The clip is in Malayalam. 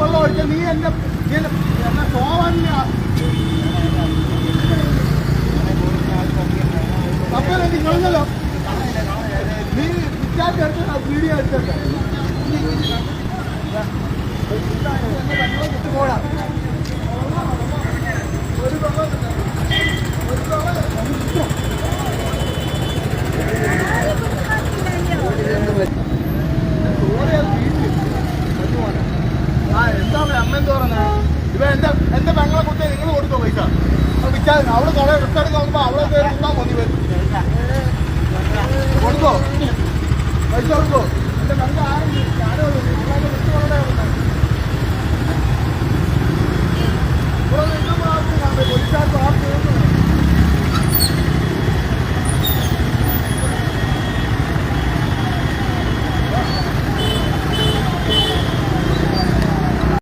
വെള്ളം ഒഴിച്ച നീ എന്നെ എന്നെ പോവാൻ അപ്പനെ നീ കളഞ്ഞല്ലോ നീ വിറ്റാറ്റ് എടുത്ത വീഡിയോ എടുത്തല്ലേ പോടാ എന്റെ പെങ്ങളെ കൊടുത്ത് നിങ്ങൾ കൊടുത്തോ പൈസ? വിൽക്കാൻ അവിടെ കുറെ റിസ്ക് എടുക്കാൻ വന്നപ്പോ അവിടെ കൊടുത്താൽ മതി കൊടുത്തോ? പൈസ കൊടുത്തോ? എന്റെ പെങ്ങളെ